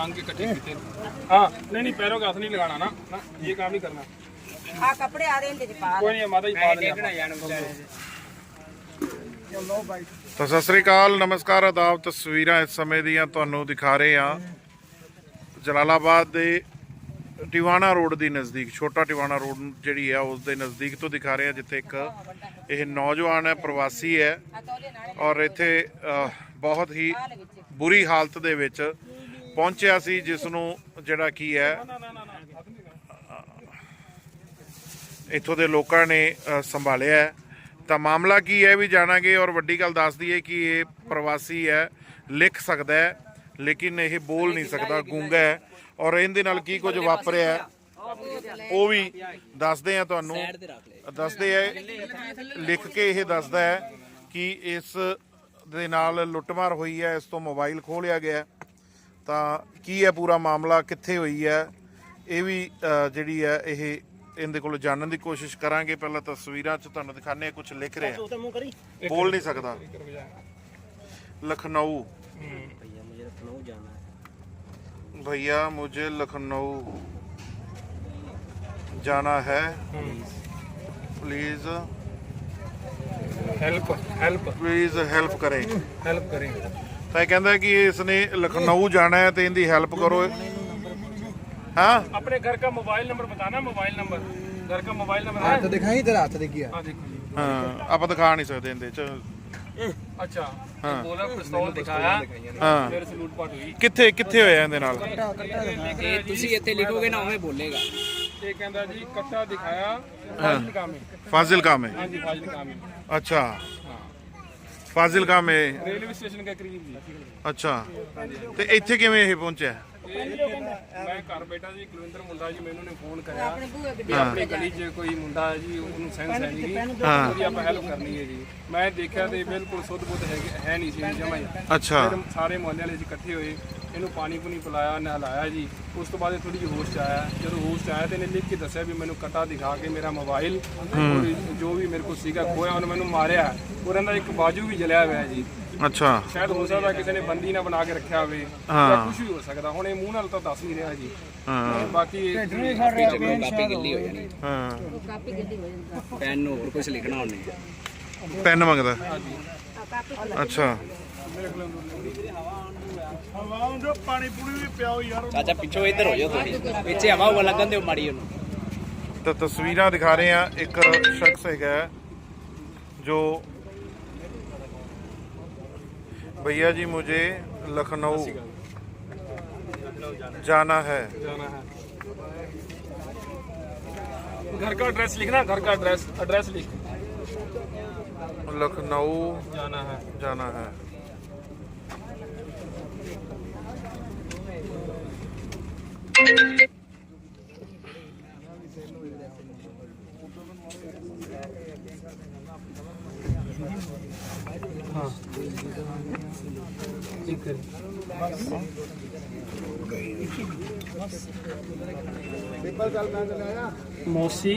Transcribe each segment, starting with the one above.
मांग के इकट्ठे कीते हाँ नहीं नहीं पैरों का हाथ नहीं लगाना ना ना ये काम नहीं करना ਆ ਕੱਪੜੇ ਆ ਰਹੇ ਨੇ ਪਾ कोई नहीं माता जी पा देंगे ਤਾਂ ਸਤਿ ਸ੍ਰੀ ਅਕਾਲ ਨਮਸਕਾਰ ਆਦਾਬ ਤਸਵੀਰਾਂ ਇਸ ਸਮੇਂ ਦੀਆਂ ਤੁਹਾਨੂੰ ਦਿਖਾ ਰਹੇ ਹਾਂ ਜਲਾਲਾਬਾਦ ਦੇ ਟਿਵਾਣਾ ਰੋਡ ਦੀ ਨਜ਼ਦੀਕ ਛੋਟਾ ਟਿਵਾਣਾ ਰੋਡ ਜਿਹੜੀ ਹੈ ਉਸ ਦੇ ਨਜ਼ਦੀਕ ਤੋਂ ਦਿਖਾ ਰਹੇ ਹਾਂ ਜਿੱਥੇ ਇੱਕ ਇਹ ਨੌਜਵਾਨ ਹੈ ਪ੍ਰਵਾਸੀ ਹੈ ਆ ਤੋਲੇ ਨਾਲੇ ਔਰ ਇੱਥੇ ਅਹ, ਬਹੁਤ ਹੀ ਬੁਰੀ ਹਾਲਤ ਦੇ ਵਿੱਚ ਪਹੁੰਚਿਆ ਸੀ ਜਿਸ ਨੂੰ ਜਿਹੜਾ ਕੀ ਹੈ, ਇੱਥੋਂ ਦੇ ਲੋਕਾਂ ਨੇ ਸੰਭਾਲਿਆ ਤਾਂ ਮਾਮਲਾ ਕੀ ਹੈ ਵੀ ਜਾਣਾਂਗੇ ਔਰ ਵੱਡੀ ਗੱਲ ਦੱਸ ਦਈਏ ਕਿ ਇਹ ਪ੍ਰਵਾਸੀ ਹੈ, ਲਿਖ ਸਕਦਾ ਹੈ, ਲੇਕਿਨ ਇਹ ਬੋਲ ਨਹੀਂ ਸਕਦਾ, ਗੂੰਗਾ ਹੈ। ਔਰ ਇਹਦੇ ਨਾਲ ਕੀ ਕੁਝ ਵਾਪਰਿਆ ਉਹ ਵੀ ਦੱਸਦੇ ਆ ਤੁਹਾਨੂੰ। ਦੱਸਦੇ ਆ ਲਿਖ ਕੇ ਇਹ ਦੱਸਦਾ ਹੈ ਕਿ ਇਸ ਦੇ ਨਾਲ ਲੁੱਟਮਾਰ ਹੋਈ ਹੈ, ਇਸ ਤੋਂ ਮੋਬਾਈਲ ਖੋਲਿਆ ਗਿਆ ਤਾਂ ਕੀ ਹੈ ਪੂਰਾ ਮਾਮਲਾ ਕਿੱਥੇ ਹੋਈ ਹੈ ਇਹ ਵੀ ਅ, ਜਿਹੜੀ ਹੈ ਇਹ ਇਹਦੇ ਕੋਲ ਜਾਣਨ ਦੀ ਕੋਸ਼ਿਸ਼ ਕਰਾਂਗੇ ਪਹਿਲਾਂ ਤਸਵੀਰਾਂ 'ਚ ਤੁਹਾਨੂੰ ਦਿਖਾਣੇ ਆ ਕੁਝ ਲਿਖ ਰਿਹਾ ਬੋਲ ਨਹੀਂ ਸਕਦਾ ਲਖਨਊ भैया मुझे लखनऊ जाना है please help help please help करें हेल्प करेंगे ਤਾਂ ਇਹ ਕਹਿੰਦਾ ਕਿ ਇਸਨੇ ਲਖਨਊ ਜਾਣਾ ਹੈ ਤੇ ਇਹਦੀ ਹੈਲਪ ਕਰੋ ਹਾਂ अपने घर का मोबाइल नंबर बताना मोबाइल नंबर घर का मोबाइल नंबर है तो दिखाई तेरा हाथ देखिए हाँ देखो जी ਹਾਂ ਆਪਾਂ ਦਿਖਾ ਨਹੀਂ ਸਕਦੇ ਇਹਦੇ ਚ अच्छा हाँ। बोला पिस्तौल दिखाया ਹਾਂ मेरे से लूटपाट हुई ਕਿੱਥੇ ਕਿੱਥੇ ਹੋਇਆ ਇਹਦੇ ਨਾਲ ਇਹ ਤੁਸੀਂ ਇੱਥੇ ਲਿਖੋਗੇ ਨਾ ਉਵੇਂ ਬੋਲੇਗਾ ये कहता जी कट्टा दिखाया फाजिलका में ਫਾਜ਼ਿਲਕਾ ਮੇ हाँ जी फाजिलका में ਅੱਛਾ ਫਾਜ਼ਿਲਕਾ ਮੇ रेलवे स्टेशन के करीब जी ਅੱਛਾ ਤੇ ਇੱਥੇ ਕਿਵੇਂ ਇਹ ਪਹੁੰਚਿਆ ਮੈਂ ਘਰ ਬੈਠਾ ਜੀ ਕੁਲਵਿੰਦਰ ਮੁੰਡਾ ਜੀ ਮੈਨੂੰ ਨੇ ਫੋਨ ਕਰਿਆ ਆਪਣੇ ਬੂਹੇ ਵੀ ਆਪਣੀ ਗਲੀ 'ਚ ਕੋਈ ਮੁੰਡਾ ਹੈ ਜੀ ਉਹਨੂੰ ਸੈਂਸ ਹੈ ਨਹੀਂ ਗੀ ਹਾਂ। ਉਹਦੀ ਆਪਾਂ ਹੈਲਪ ਕਰਨੀ ਹੈ ਜੀ ਮੈਂ ਦੇਖਿਆ ਤੇ ਬਿਲਕੁਲ ਸੁੱਧ ਬੁੱਧ ਹੈ ਹੈ ਨਹੀਂ ਸੀ ਜਮਾ ਹੀ ਅੱਛਾ ਫਿਰ ਸਾਰੇ ਮੁਹੱਲੇ ਵਾਲੇ ਜੀ ਇਕੱਠੇ ਹੋਏ ਇਹਨੂੰ ਪਾਣੀ ਪੁਣੀ ਪਿਲਾਇਆ ਨਹਲਾਇਆ ਜੀ ਉਸ ਤੋਂ ਬਾਅਦ ਇਹ ਥੋੜੀ ਜਿਹੀ ਹੋਸ਼ 'ਚ ਆਇਆ ਜਦੋਂ ਹੋਸ਼ 'ਚ ਆਇਆ ਤੇ ਇਹਨੇ ਲਿਖ ਕੇ ਦੱਸਿਆ ਵੀ ਮੈਨੂੰ ਕਟਾ ਦਿਖਾ ਕੇ ਮੇਰਾ ਮੋਬਾਈਲ ਔਰ ਜੋ ਵੀ ਮੇਰੇ ਕੋਲ ਸੀਗਾ ਖੋਇਆ ਉਹਨੇ ਮੈਨੂੰ ਮਾਰਿਆ ਔਰ ਇਹਦਾ ਇੱਕ ਬਾਜੂ ਵੀ ਜਲਿਆ ਹੋਇਆ ਜੀ। ਅੱਛਾ। ਸ਼ਾਇਦ ਹੋ ਸਕਦਾ ਕਿਸੇ ਨੇ ਬੰਦੀ ਨਾ ਬਣਾ ਕੇ ਰੱਖਿਆ ਹੋਵੇ ਹਾਂ। ਜਾਂ ਕੁਝ ਵੀ ਹੋ ਸਕਦਾ। ਹੁਣ ਇਹ ਮੂੰਹ ਨਾਲ ਤਾਂ ਦੱਸ ਨਹੀਂ ਰਿਹਾ ਜੀ। ਹਾਂ। ਬਾਕੀ ਕਾਪੀ ਗਿੱਲੀ ਹੋ ਜਾਣੀ। ਹਾਂ। ਕਾਪੀ ਗੱਡੀ ਹੋ ਜਾਂਦੀ। ਪੈਨ ਨੂੰ ਉੱਪਰ ਕੁਝ ਲਿਖਣਾ ਉਹਨੇ। ਪੈਨ ਮੰਗਦਾ। ਆ ਕਾਪੀ ਅੱਛਾ। ਚਾਚਾ ਪਿੱਛੋਂ ਇੱਧਰ ਹੋ ਜਾਓ ਤੁਸੀਂ। ਪਿੱਛੇ ਹਵਾ ਹੁਵਾ ਲੱਗਣ ਦਿਓ ਮਾੜੀ ਉਹਨੂੰ। ਤਾਂ ਤਸਵੀਰਾਂ ਦਿਖਾ ਰਹੇ ਆ ਇੱਕ ਸ਼ਖਸ ਹੈਗਾ ਹੈ ਜੋ भैया जी मुझे लखनऊ जाना है। जाना है। घर का एड्रेस लिखना घर का एड्रेस एड्रेस लिख। लखनऊ जाना है। जाना है। हाँ ठीक है मौसी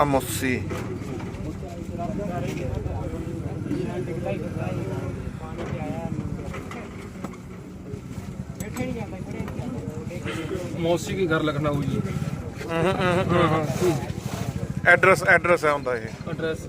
अमोसी मौसी के घर लखनऊ जी एड्रेस एड्रेस है उनका ये एड्रेस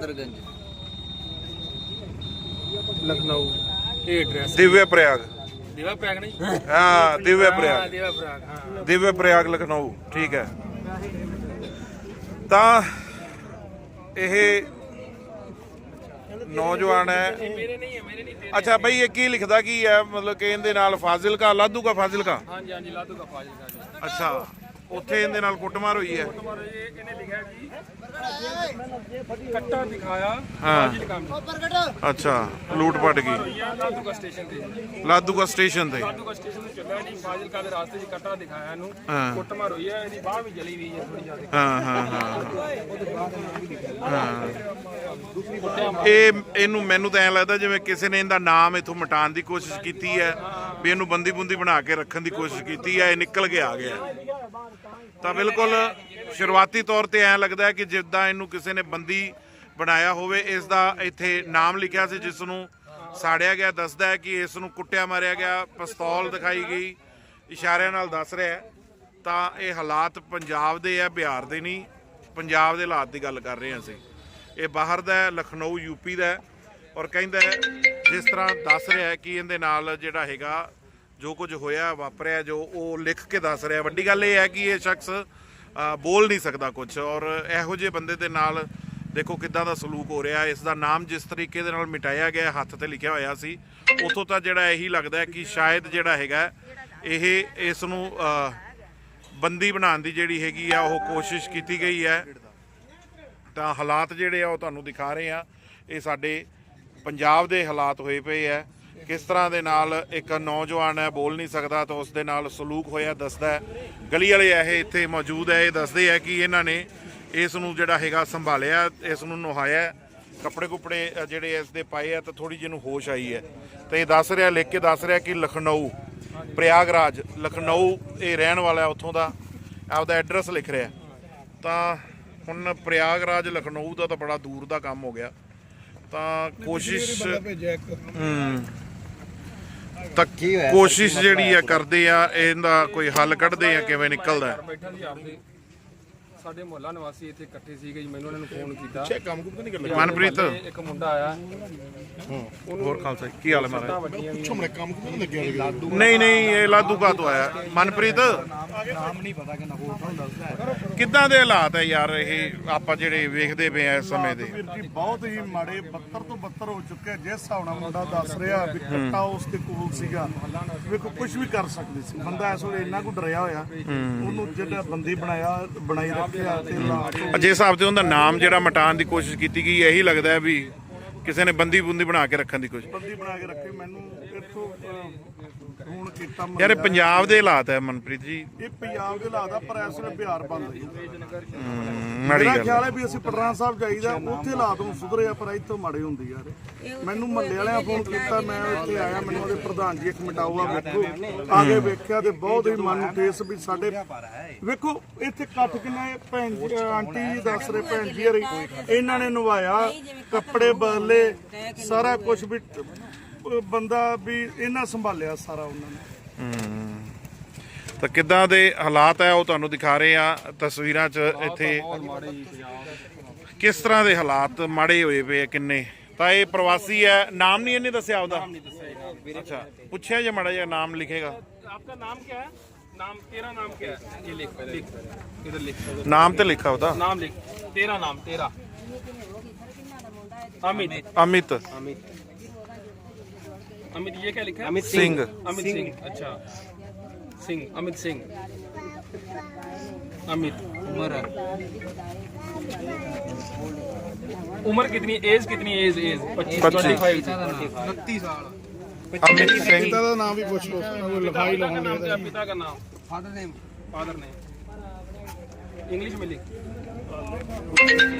ਨਾਦਰਗੰਜ लखनऊ ये एड्रेस ਦਿਵਯ ਪ੍ਰਯਾਗ दिवा प्रयाग नहीं ਹਾਂ ਦਿਵਯ हाँ, ਪ੍ਰਯਾਗ दिवा प्रयाग हाँ ਦਿਵਯ ਪ੍ਰਯਾਗ ਲਖਨਊ ਠੀਕ ਹੈ ਤਾਂ ਇਹ ਨੌਜਵਾਨ ਹੈ मेरे नहीं है मेरे नहीं थे ਅੱਛਾ ਬਈ ਇਹ ਕੀ ਲਿਖਦਾ ਕੀ ਹੈ ਮਤਲਬ ਕਿ ਇਹਦੇ ਨਾਲ ਫਾਜ਼ਿਲ ਕਾ ਲਾਧੂ ਕਾ ਫਾਜ਼ਿਲ ਕਾ हाँ जी हाँ जी लादू का फाजिल का जी ਅੱਛਾ ਉੱਥੇ ਇਹਦੇ ਨਾਲ ਕੁੱਟਮਾਰ ਹੋਈ ਹੈ। ਇਹਨੇ ਲਿਖਿਆ ਜੀ ਕੱਟਾ ਦਿਖਾਇਆ ਹਾਂ। ਅੱਛਾ ਲੂਟ ਪਟ ਗਈ। ਹੋਈਆ ਲਾਦੂਗਾ ਸਟੇਸ਼ਨ ਤੇ। ਲਾਦੂਗਾ ਸਟੇਸ਼ਨ ਤੇ। ਲਾਦੂਗਾ ਸਟੇਸ਼ਨ ਤੇ ਚੱਲਿਆ ਜੀ ਫਾਜ਼ਿਲ ਕਾ ਦੇ ਰਾਸਤੇ 'ਚ ਕੱਟਾ ਦਿਖਾਇਆ ਇਹਨੂੰ। ਹਾਂ। ਕੁੱਟਮਾਰ ਹੋਈ ਹੈ ਇਹਦੀ ਬਾਹ ਵੀ ਜਲੀ ਹੋਈ ਹੈ ਥੋੜੀ ਜ਼ਿਆਦਾ। ਹਾਂ ਹਾਂ ਹਾਂ। ਹਾਂ। ਇਹ ਇਹਨੂੰ ਮੈਨੂੰ ਤਾਂ ਐਂ ਲੱਗਦਾ ਜਿਵੇਂ ਕਿਸੇ ਨੇ ਇਹਦਾ ਨਾਮ ਇਥੋਂ ਮਿਟਾਉਣ ਦੀ ਕੋਸ਼ਿਸ਼ ਕੀਤੀ ਹੈ ਵੀ ਇਹਨੂੰ ਬੰਦੀ ਬੁੰਦੀ ਬਣਾ ਕੇ ਰੱਖਣ ਦੀ ਕੋਸ਼ਿਸ਼ ਕੀਤੀ ਹੈ ਇਹ ਨਿਕਲ ਕੇ ਆ ਗਿਆ। ਤਾਂ ਬਿਲਕੁਲ ਸ਼ੁਰੂਆਤੀ ਤੌਰ ਤੇ ਐਂ ਲੱਗਦਾ ਹੈ ਕਿ ਜਿੱਦਾਂ ਇਹਨੂੰ ਕਿਸੇ ਨੇ ਬੰਦੀ ਬਣਾਇਆ ਹੋਵੇ, ਇਸ ਦਾ ਇੱਥੇ ਨਾਮ ਲਿਖਿਆ ਸੀ, ਜਿਸ ਨੂੰ ਸਾੜਿਆ ਗਿਆ, ਦੱਸਦਾ ਹੈ ਕਿ ਇਸ ਨੂੰ ਕੁੱਟਿਆ ਮਾਰਿਆ ਗਿਆ, ਪਿਸਤੌਲ ਦਿਖਾਈ ਗਈ, ਇਸ਼ਾਰਿਆਂ ਨਾਲ ਦੱਸ ਰਿਹਾ ਹੈ। ਤਾਂ ਇਹ ਹਾਲਾਤ ਪੰਜਾਬ ਦੇ ਆ ਬਿਹਾਰ ਦੇ ਨਹੀਂ, ਪੰਜਾਬ ਦੇ ਹਾਲਾਤ ਦੀ ਗੱਲ ਕਰ ਰਹੇ ਹਾਂ ਅਸੀਂ। ਇਹ ਬਾਹਰ ਦਾ ਹੈ, ਲਖਨਊ ਯੂਪੀ ਦਾ ਔਰ ਕਹਿੰਦਾ ਜਿਸ ਤਰ੍ਹਾਂ ਦੱਸ ਰਿਹਾ ਕਿ ਇਹਦੇ ਨਾਲ ਜਿਹੜਾ ਹੈਗਾ ਜੋ ਕੁਝ ਹੋਇਆ, ਵਾਪਰਿਆ, ਜੋ ਉਹ ਲਿਖ ਕੇ ਦੱਸ ਰਿਹਾ। ਵੱਡੀ ਗੱਲ ਇਹ ਹੈ ਕਿ ਇਹ ਸ਼ਖਸ ਬੋਲ ਨਹੀਂ ਸਕਦਾ ਕੁਝ ਔਰ ਇਹੋ ਜਿਹੇ ਬੰਦੇ ਦੇ ਨਾਲ ਦੇਖੋ ਕਿੱਦਾਂ ਦਾ ਸਲੂਕ ਹੋ ਰਿਹਾ। ਇਸ ਦਾ ਨਾਮ ਜਿਸ ਤਰੀਕੇ ਦੇ ਨਾਲ ਮਿਟਾਇਆ ਗਿਆ, ਹੱਥ ਤੇ ਲਿਖਿਆ ਹੋਇਆ ਸੀ, ਉਥੋਂ ਤਾਂ ਜਿਹੜਾ ਇਹੀ ਲੱਗਦਾ ਕਿ ਸ਼ਾਇਦ ਜਿਹੜਾ ਹੈਗਾ, ਇਹ ਇਸ ਨੂੰ ਬੰਦੀ ਬਣਾਉਣ ਦੀ ਜਿਹੜੀ ਹੈਗੀ ਆ, ਉਹ ਕੋਸ਼ਿਸ਼ ਕੀਤੀ ਗਈ ਹੈ। ਤਾਂ ਹਾਲਾਤ ਜਿਹੜੇ ਆ, ਉਹ ਤੁਹਾਨੂੰ ਦਿਖਾ ਰਹੇ ਆ ਇਹ ਸਾਡੇ ਪੰਜਾਬ ਦੇ ਹਾਲਾਤ ਹੋਏ ਪਏ ਆ ਕਿਸ ਤਰ੍ਹਾਂ ਦੇ ਨਾਲ ਇੱਕ ਨੌਜਵਾਨ ਹੈ ਬੋਲ ਨਹੀਂ ਸਕਦਾ ਤਾਂ ਉਸ ਦੇ ਨਾਲ ਸਲੂਕ ਹੋਇਆ ਦੱਸਦਾ ਹੈ। ਗਲੀ ਵਾਲੇ ਇਹ ਇੱਥੇ ਮੌਜੂਦ ਹੈ ਇਹ ਦੱਸਦੇ ਆ ਕਿ ਇਹਨਾਂ ਨੇ ਇਸ ਨੂੰ ਜਿਹੜਾ ਹੈਗਾ ਸੰਭਾਲਿਆ ਇਸ ਨੂੰ ਨੁਹਾਇਆ ਕੱਪੜੇ ਕੁਪੜੇ ਜਿਹੜੇ ਇਸ ਦੇ ਪਾਏ ਆ ਤਾਂ ਥੋੜੀ ਜਿਹੀ ਨੂੰ ਹੋਸ਼ ਆਈ ਹੈ। ਤੇ ਇਹ ਦੱਸ ਰਿਹਾ ਲਿਖ ਕੇ ਦੱਸ ਰਿਹਾ ਕਿ ਲਖਨਊ ਪ੍ਰਯਾਗਰਾਜ ਲਖਨਊ ਇਹ ਰਹਿਣ ਵਾਲਾ ਹੈ ਉੱਥੋਂ ਦਾ ਆਪਦਾ ਐਡਰੈਸ ਲਿਖ ਰਿਹਾ। ਤਾਂ ਹੁਣ ਪ੍ਰਯਾਗਰਾਜ ਲਖਨਊ ਦਾ ਤਾਂ ਬੜਾ ਦੂਰ ਦਾ ਕੰਮ ਹੋ ਗਿਆ। ਤਾਂ ਕੋਸ਼ਿਸ਼ ਹੂੰ। ਤਾਂ ਕੋਸ਼ਿਸ਼ ਜਿਹੜੀ ਆ ਕਰਦੇ ਆ ਇਹਦਾ ਕੋਈ ਹੱਲ ਕੱਢਦੇ ਆ ਕਿਵੇਂ ਨਿਕਲਦਾ ਸਾਡੇ ਮੁਹੱਲਾ ਨਿਵਾਸੀ ਇੱਥੇ ਇਕੱਠੇ ਸੀਗੇ ਜੀ ਮੈਨੂੰ ਉਹਨਾਂ ਨੂੰ ਫੋਨ ਕੀਤਾ। ਤੇ ਇੱਕ ਮੁੰਡਾ ਆਇਆ। ਹੋਰ ਖਾਲਸਾ ਕੀ ਹਾਲ ਹੈ ਮਹਾਰਾਜ? ਵੱਡੀਆਂ ਵੀ ਨਹੀਂ ਨਹੀਂ ਇਹ ਲਾਦੂਗਾ ਤੋਂ ਆਇਆ। ਮਨਪ੍ਰੀਤ? ਕਿੱਦਾਂ ਦੇ ਹਾਲਾਤ ਹੈ ਯਾਰ ਇਹ ਆਪਾਂ ਜਿਹੜੇ ਵੇਖਦੇ ਪਏ ਆ ਇਸ ਸਮੇਂ ਦੇ? ਬਹੁਤ ਹੀ ਮਾੜੇ ਬੱਤਰ ਤੋਂ ਬੱਤਰ ਹੋ ਚੁੱਕਿਆ। ਜਿਸ ਹਿਸਾਬ ਨਾਲ ਮੁੰਡਾ ਦੱਸ ਰਿਹਾ ਵੀ ਕੱਟਾ ਉਸ ਦੇ ਕੋਲ ਸੀਗਾ ਵੇਖੋ ਕੁਝ ਵੀ ਕਰ ਸਕਦੇ ਸੀ। ਬੰਦਾ ਇਸ ਵੇਲੇ ਇੰਨਾ ਕੁ ਡਰਿਆ ਹੋਇਆ ਉਹਨੂੰ ਜਿਹੜਾ ਬੰਦੀ ਬਣਾਇਆ ਬਣਾਈ ਰੱਖਿਆ ਜਿਸ ਹਿਸਾਬ ਤੇ ਉਹਦਾ ਨਾਮ ਜਿਹੜਾ ਮਟਾਉਣ ਦੀ ਕੋਸ਼ਿਸ਼ ਕੀਤੀ ਗਈ, ਇਹੀ ਲੱਗਦਾ ਹੈ ਵੀ ਕਿਸੇ ਨੇ ਬੰਦੀ ਬੁੰਦੀ ਬਣਾ ਕੇ ਰੱਖਣ ਦੀ ਕੋਸ਼ਿਸ਼। ਬੰਦੀ ਬਣਾ ਕੇ ਰੱਖੇ, ਮੈਨੂੰ ਇੱਥੋਂ ਕੀਤਾ ਯਾਰ ਇਹ। ਪੰਜਾਬ ਦੇ ਹਾਲਾਤ ਹੈ ਮਨਪ੍ਰੀਤ ਜੀ। ਇਹ ਪੰਜਾਬ ਦੇ ਹਾਲਾਤ ਆ ਪਰ ਇਸ ਵੇਲੇ ਬਿਹਾਰ ਬੰਦ ਹੈ। ਹਮ, ਮਾੜੀ ਮੇਰਾ ਗੱਲ ਖਿਆਲ ਹੈ। ਵੀ ਅਸੀਂ ਪਟਨਾ ਸਾਹਿਬ ਜਾਈਦਾ ਉੱਥੇ ਹਾਲਾਤ ਨੂੰ ਸੁਧਰੇ ਆ ਪਰ ਇੱਥੋਂ ਮਾੜੇ ਹੁੰਦੇ ਯਾਰ ਮੈਨੂੰ ਮੱਲੇ ਵਾਲਿਆਂ ਫੋਨ ਕੀਤਾ ਮੈਂ ਇੱਥੇ ਆਇਆ ਮੈਨੂੰ ਉਹਦੇ ਪ੍ਰਧਾਨ ਜੀ ਇੱਕ ਮਿਟਾਊਗਾ ਵੇਖੋ। ਆਗੇ ਵੇਖਿਆ ਤੇ ਬਹੁਤ ਹੀ ਮਨ ਨੂੰ ਠੇਸ ਵੀ ਸਾਡੇ ਵੇਖੋ ਇੱਥੇ ਇਕੱਠ ਕਿੰਨਾ ਹੈ ਭੈਣ ਜੀ ਆਂਟੀ ਜੀ ਦੱਸ ਰਹੇ ਭੈਣ ਜੀ ਹਰੀ ਇਹਨਾਂ ਨੇ ਨਵਾਇਆ ਕੱਪੜੇ ਬਦਲੇ ਸਾਰਾ ਕੁਝ ਵੀ ਬੰਦਾ ਵੀ ਇਹਨਾਂ ਸੰਭਾਲਿਆ ਸਾਰਾ ਉਹਨਾਂ ਨੇ ਤਾਂ ਕਿੱਦਾਂ ਦੇ ਹਾਲਾਤ ਹੈ ਉਹ ਤੁਹਾਨੂੰ ਦਿਖਾ ਰਹੇ ਆ ਤਸਵੀਰਾਂ 'ਚ ਇੱਥੇ ਬਹੁਤ ਮਾੜੇ ਜੀ ਪੰਜਾਬ ਕਿਸ ਤਰ੍ਹਾਂ ਦੇ ਹਾਲਾਤ ਮਾੜੇ ਹੋਏ ਪਏ ਆ ਕਿੰਨੇ ਤਾਂ ਇਹ ਪ੍ਰਵਾਸੀ ਹੈ ਨਾਮ ਨਹੀਂ ਇਹਨੇ ਦੱਸਿਆ ਉਹਦਾ ਅੱਛਾ ਪੁੱਛਿਆ ਜੇ ਮਾੜਾ ਜਿਹਾ ਨਾਮ ਲਿਖੇਗਾ आपका नाम क्या है नाम तेरा नाम क्या है ये लिख लिख इधर लिख ਨਾਮ ਤੇ ਲਿਖਾ ਉਹਦਾ नाम लिख तेरा नाम तेरा अमित ਅਮਿਤ अमित अमित ये क्या लिखा है? अमित सिंह। अमित सिंह अच्छा। सिंह अमित सिंह। अमित उमर उम्र कितनी एज कितनी एज एज? पच्चीस अमित सिंह। का नाम भी पूछ लो लिखाई पिता का नाम? Father name. Father name. English में लिख।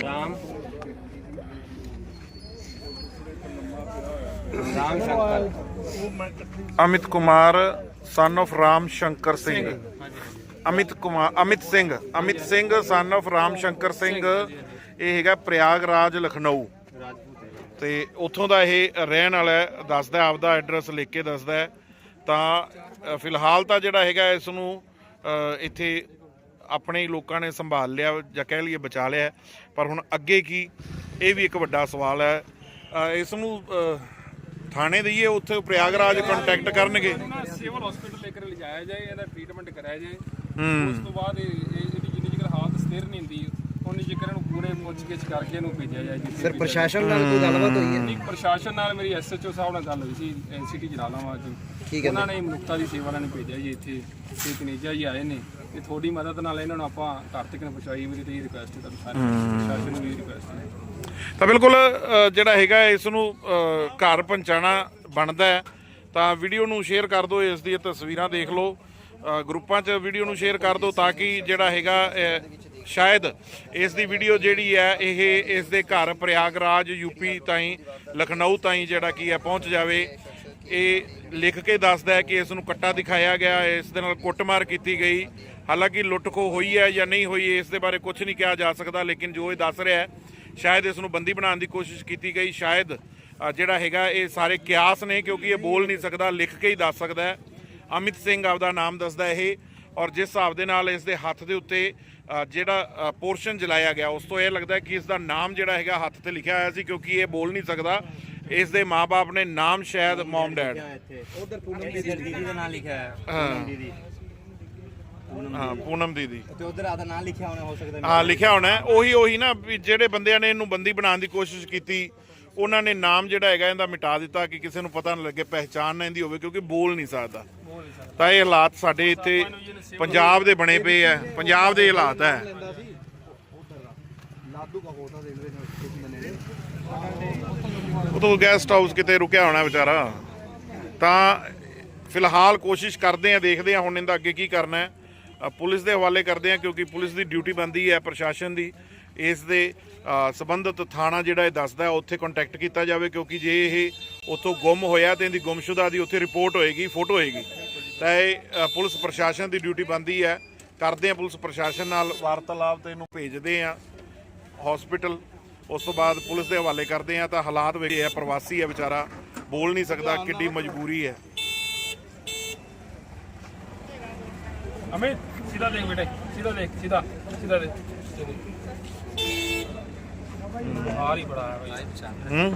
राम। राम शंकर। ਅਮਿਤ ਕੁਮਾਰ ਸਨ of Ram Shankar Singh Amit Kumar Amit Singh Amit Singh son of Ram Shankar Singh ਇਹ ਹੈਗਾ ਪ੍ਰਯਾਗਰਾਜ, ਲਖਨਊ। ਤੇ ਉੱਥੋਂ ਦਾ ਇਹ ਰਹਿਣ ਵਾਲਾ ਦੱਸਦਾ ਆਪਦਾ ਐਡਰੈਸ ਲਿਖ ਕੇ ਦੱਸਦਾ ਤਾਂ ਫਿਲਹਾਲ ਤਾਂ ਜਿਹੜਾ ਹੈਗਾ ਇਸ ਨੂੰ ਇੱਥੇ ਆਪਣੇ ਹੀ ਲੋਕਾਂ ਨੇ ਸੰਭਾਲ ਲਿਆ ਜਾਂ ਕਹਿ ਲਈਏ ਬਚਾ ਲਿਆ ਪਰ ਹੁਣ ਅੱਗੇ ਕੀ, ਇਹ ਵੀ ਇੱਕ ਵੱਡਾ ਸਵਾਲ ਹੈ। ਇਸ ਨੂੰ ਥਾਣੇ ਦਈਏ ਉੱਥੇ ਪ੍ਰਯਾਗਰਾਜ ਕੰਟੈਕਟ ਕਰਨਗੇ। ਸਿਵਲ ਹਸਪੀਟਲ ਲੈ ਕੇ ਲਿਜਾਇਆ ਜਾਏ ਇਹਦਾ ਟ੍ਰੀਟਮੈਂਟ ਕਰਾਇਆ ਜਾਏ। ਉਸ ਤੋਂ ਬਾਅਦ ਇਹ- ਇਹ- ਇਹਦੀ ਜਿੰਨੀ ਜੇਕਰ ਹਾਲਤ ਸਥਿਰ ਨਹੀਂ ਹੁੰਦੀ ਉਹਨੇ ਜ਼ਿਕਰ ਇਹਨੂੰ ਪੂਰੇ ਪੁੱਛਗਿੱਛ ਕਰਕੇ ਇਹਨੂੰ ਭੇਜਿਆ ਜਾਏ ਜਿੱਥੇ ਸਰ ਪ੍ਰਸ਼ਾਸਨ ਨਾਲ ਕੋਈ ਗੱਲਬਾਤ ਹੋਈ ਹੈ? ਨਹੀਂ ਪ੍ਰਸ਼ਾਸਨ ਨਾਲ ਮੇਰੀ ਐਸਐਚਓ ਸਾਹਿਬ ਨਾਲ ਗੱਲ ਹੋਈ ਸੀ ਐਨਸੀਟੀ ਜਲਾਲਾਬਾਦ ਚ। ਉਹਨਾਂ ਨੇ ਮਨੁੱਖਤਾ ਦੀ ਸੇਵਾ ਵਾਲਿਆਂ ਨੇ ਭੇਜਿਆ ਜੀ ਇੱਥੇ ਤੇ ਤਨੇਜਾ ਜੀ ਆਏ ਨੇ। ਤੇ ਤੁਹਾਡੀ ਮਦਦ ਨਾਲ ਇਹਨਾਂ ਨੂੰ ਆਪਾਂ ਘਰ ਤੱਕ ਨੂੰ ਪਹੁੰਚਾਈ ਮੇਰੀ ਤੇ ਰਿਕੁਐਸਟ ਹੈ ਤੁਹਾਨੂੰ ਸਾਰੇ ਪ੍ਰਸ਼ਾਸਨ ਨੂੰ ਵੀ ਰਿਕੁਐਸਟ ਹੈ। ਤਾਂ ਬਿਲਕੁਲ ਅ, ਜਿਹੜਾ ਹੈਗਾ ਇਸ ਨੂੰ ਅ, ਘਰ ਪਹੁੰਚਾਉਣਾ ਬਣਦਾ ਹੈ। ਤਾਂ ਵੀਡੀਓ ਨੂੰ ਸ਼ੇਅਰ ਕਰ ਦਿਓ ਇਸ ਦੀਆਂ ਤਸਵੀਰਾਂ ਦੇਖ ਲਓ। ਅ, ਗਰੁੱਪਾਂ 'ਚ ਵੀਡੀਓ ਨੂੰ ਸ਼ੇਅਰ ਕਰ ਦਿਓ ਤਾਂ ਕਿ ਜਿਹੜਾ ਹੈਗਾ ਅ, ਸ਼ਾਇਦ ਇਸ ਦੀ ਵੀਡੀਓ ਜਿਹੜੀ ਹੈ ਇਹ ਇਸ ਦੇ ਘਰ ਪ੍ਰਯਾਗਰਾਜ ਯੂਪੀ ਤਾਈਂ ਲਖਨਊ ਤਾਈਂ ਜਿਹੜਾ ਕੀ ਹੈ ਪਹੁੰਚ ਜਾਵੇ। ਇਹ ਲਿਖ ਕੇ ਦੱਸਦਾ ਹੈ ਕਿ ਇਸ ਨੂੰ ਕੱਟਾ ਦਿਖਾਇਆ ਗਿਆ ਇਸ ਦੇ ਨਾਲ ਕੁੱਟਮਾਰ ਕੀਤੀ ਗਈ। ਹਾਲਾਂਕਿ ਲੁੱਟਖੋ ਹੋਈ ਹੈ ਜਾਂ ਨਹੀਂ ਹੋਈ ਇਸ ਦੇ ਬਾਰੇ ਕੁਝ ਨਹੀਂ ਕਿਹਾ ਜਾ ਸਕਦਾ ਲੇਕਿਨ ਜੋ ਇਹ ਦੱਸ ਰਿਹਾ ਹੈ ਸ਼ਾਇਦ ਇਸ ਨੂੰ ਬੰਦੀ ਬਣਾਉਣ ਦੀ ਕੋਸ਼ਿਸ਼ ਕੀਤੀ ਗਈ। ਸ਼ਾਇਦ ਜਿਹੜਾ ਹੈਗਾ ਇਹ ਸਾਰੇ ਕਿਆਸ ਨੇ ਕਿਉਂਕਿ ਇਹ ਬੋਲ ਨਹੀਂ ਸਕਦਾ ਲਿਖ ਕੇ ਹੀ ਦੱਸ ਸਕਦਾ ਹੈ। ਅਮਿਤ ਸਿੰਘ ਆਪਦਾ ਨਾਮ ਦੱਸਦਾ ਇਹ ਔਰ ਜਿਸ ਹਿਸਾਬ ਦੇ ਨਾਲ ਇਸ ਦੇ ਹੱਥ ਦੇ ਉੱਤੇ ਜਿਹੜਾ ਪੋਰਸ਼ਨ ਜਲਾਇਆ ਗਿਆ ਉਸ ਤੋਂ ਇਹ ਲੱਗਦਾ ਹੈ ਕਿ ਇਸ ਦਾ ਨਾਮ ਜਿਹੜਾ ਹੈਗਾ ਹੱਥ ਤੇ ਲਿਖਿਆ ਹੋਇਆ ਸੀ ਕਿਉਂਕਿ ਇਹ ਬੋਲ ਨਹੀਂ ਸਕਦਾ। ਇਸ ਦੇ ਮਾਪੇ ਨੇ ਨਾਮ ਸ਼ਾਇਦ ਮਮ ਡੈਡ। ਉਧਰ ਪੂਨਮ ਦੀ ਦੀਦੀ ਦਾ ਨਾਮ ਲਿਖਿਆ ਹੈ। ਹਾਂ। ਹਾਂ ਪੂਨਮ ਦੀਦੀ। ਤੇ ਉਧਰ ਆਦਾ ਨਾਮ ਲਿਖਿਆ ਹੋਣਾ ਹੋ ਸਕਦਾ ਹਾਂ ਲਿਖਿਆ ਹੋਣਾ। ਉਹੀ ਉਹੀ ਨਾ ਵੀ ਜਿਹੜੇ ਬੰਦਿਆਂ ਨੇ ਇਹਨੂੰ ਬੰਦੀ ਬਣਾਉਣ ਦੀ ਕੋਸ਼ਿਸ਼ ਕੀਤੀ ਉਹਨਾਂ ਨੇ ਨਾਮ ਜਿਹੜਾ ਹੈਗਾ ਇਹਦਾ ਮਿਟਾ ਦਿੱਤਾ ਕਿ ਕਿਸੇ ਨੂੰ ਪਤਾ ਨਾ ਲੱਗੇ ਪਹਿਚਾਨ ਨਾ ਇਹਦੀ ਹੋਵੇ ਕਿਉਂਕਿ ਬੋਲ ਨਹੀਂ ਸਕਦਾ। ਤਾਂ ਇਹ ਹਾਲਾਤ ਸਾਡੇ ਇੱਥੇ ਪੰਜਾਬ ਦੇ ਬਣੇ ਪਏ ਆ। ਪੰਜਾਬ ਦੇ ਹਾਲਾਤ ਹੈ। ਉਹ ਤੋਂ ਗੈਸਟ ਹਾਊਸ ਕਿਤੇ ਰੁਕਿਆ ਹੋਣਾ ਵਿਚਾਰਾ। ਤਾਂ ਫਿਲਹਾਲ ਕੋਸ਼ਿਸ਼ ਕਰਦੇ ਆ ਦੇਖਦੇ ਆ ਹੁਣ ਇਹਦਾ ਅੱਗੇ ਕੀ ਕਰਨਾ ਹੈ। ਪੁਲਿਸ ਦੇ ਹਵਾਲੇ ਕਰਦੇ ਆ ਕਿਉਂਕਿ ਪੁਲਿਸ ਦੀ ਡਿਊਟੀ ਬੰਦੀ ਹੈ ਪ੍ਰਸ਼ਾਸਨ ਦੀ। ਇਸ ਦੇ ਅ, ਸੰਬੰਧਿਤ ਥਾਣਾ ਜਿਹੜਾ ਇਹ ਦੱਸਦਾ ਉੱਥੇ ਕੰਟੈਕਟ ਕੀਤਾ ਜਾਵੇ ਕਿਉਂਕਿ ਜੇ ਇਹ ਉੱਥੋਂ ਗੁੰਮ ਹੋਇਆ ਤੇ ਇਹਦੀ ਗੁੰਮਸ਼ੁਦਾ ਦੀ ਉੱਥੇ ਰਿਪੋਰਟ ਹੋਏਗੀ ਫੋਟੋ ਹੋਏਗੀ। ਤਾਂ ਇਹ ਪੁਲਿਸ ਪ੍ਰਸ਼ਾਸਨ ਦੀ ਡਿਊਟੀ ਬੰਦੀ ਹੈ। ਕਰਦੇ ਆ ਪੁਲਿਸ ਪ੍ਰਸ਼ਾਸਨ ਨਾਲ ਵਾਰਤਾਲਾਪ ਤੇ ਇਹਨੂੰ ਭੇਜਦੇ ਆ ਹਸਪੀਟਲ ਉਸ ਤੋਂ ਬਾਅਦ ਪੁਲਿਸ ਦੇ ਹਵਾਲੇ ਕਰਦੇ ਆ ਤਾਂ ਹਾਲਾਤ ਵੇਖੇ ਆ ਪ੍ਰਵਾਸੀ ਹੈ ਵਿਚਾਰਾ ਬੋਲ ਨਹੀਂ ਸਕਦਾ ਕਿੱਡੀ ਮਜਬੂਰੀ ਹੈ। ਅਮਿਤ? ਸਿੱਧਾ ਦੇਖ ਬੇਟੇ ਸਿੱਧਾ ਦੇਖ ਸਿੱਧਾ ਸਿੱਧਾ ਦੇਖ ਬੁਖਾਰ ਹੀ ਬੜਾ ਹੈ ਭਾਈ ਹੂੰ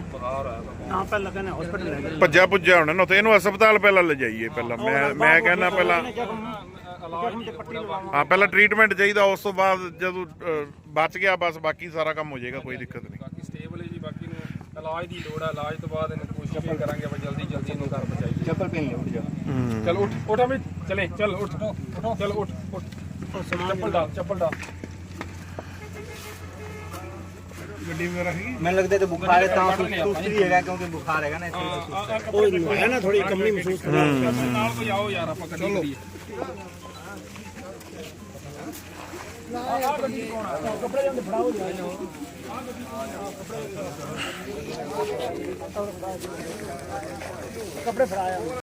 ਨਾ ਪਹਿਲਾਂ ਕਹਿੰਦੇ ਹਸਪੀਟਲ ਲੈ ਗਏ ਭੱਜਾ ਪੁੱਜਾ ਹੋਣਾ ਨਾ ਤੇ ਇਹਨੂੰ ਹਸਪਤਾਲ ਪਹਿਲਾਂ ਲਿਜਾਈਏ ਪਹਿਲਾਂ। ਮੈਂ ਮੈਂ ਕਹਿੰਦਾ ਪਹਿਲਾਂ ਜ਼ਖਮ ਤੇ ਪੱਟੀ ਲਵਾਉਂ ਹਾਂ ਪਹਿਲਾਂ ਟ੍ਰੀਟਮੈਂਟ ਚਾਹੀਦਾ ਉਸ ਤੋਂ ਬਾਅਦ ਜਦੋਂ ਬਚ ਗਿਆ ਬਸ ਬਾਕੀ ਸਾਰਾ ਕੰਮ ਹੋ ਜਾਏਗਾ ਕੋਈ ਦਿੱਕਤ ਨਹੀਂ ਸਟੇਬਲ ਹੈ ਜੀ ਬਾਕੀ ਨੂੰ ਇਲਾਜ ਦੀ ਲੋੜ ਹੈ ਇਲਾਜ ਤੋਂ ਬਾਅਦ ਇਹਨੂੰ ਕੋਸ਼ਿਸ਼ ਵੀ ਕਰਾਂਗੇ ਆਪਾਂ ਜਲਦੀ ਜਲਦੀ ਇਹਨੂੰ ਘਰ ਪਹੁੰਚਾਈਏ। ਚੱਪਲ ਪਹਿਨ ਲੈ ਉੱਠ ਜਾ ਚਲ ਉੱਠ ਉੱਠ ਅਮਿਤ ਚਲੇ ਚਲ ਉੱਠ। ਚਲ ਉੱਠ ਉੱਠ। ਚੱਪਲ ਡਾਲ ਚੱਪਲ ਡਾਲ। ਮੈਨੂੰ ਲੱਗਦਾ ਤੇ ਬੁਖਾਰ ਹੈ ਤਾਂ ਸੁਸਤੀ ਹੈਗਾ ਕਿਉਂਕਿ ਬੁਖਾਰ ਹੈਗਾ ਨਾ ਇੱਥੇ ਉਹ ਹੈ ਨਾ ਥੋੜੀ ਕਮੀ ਮਹਿਸੂਸ ਕਰ ਨਾਲ ਕੋਈ ਆਓ ਯਾਰ ਆਪਾਂ ਗੱਡੀ ਕਰੀਏ। ਕੱਪੜੇ ਫੜਾਇਆ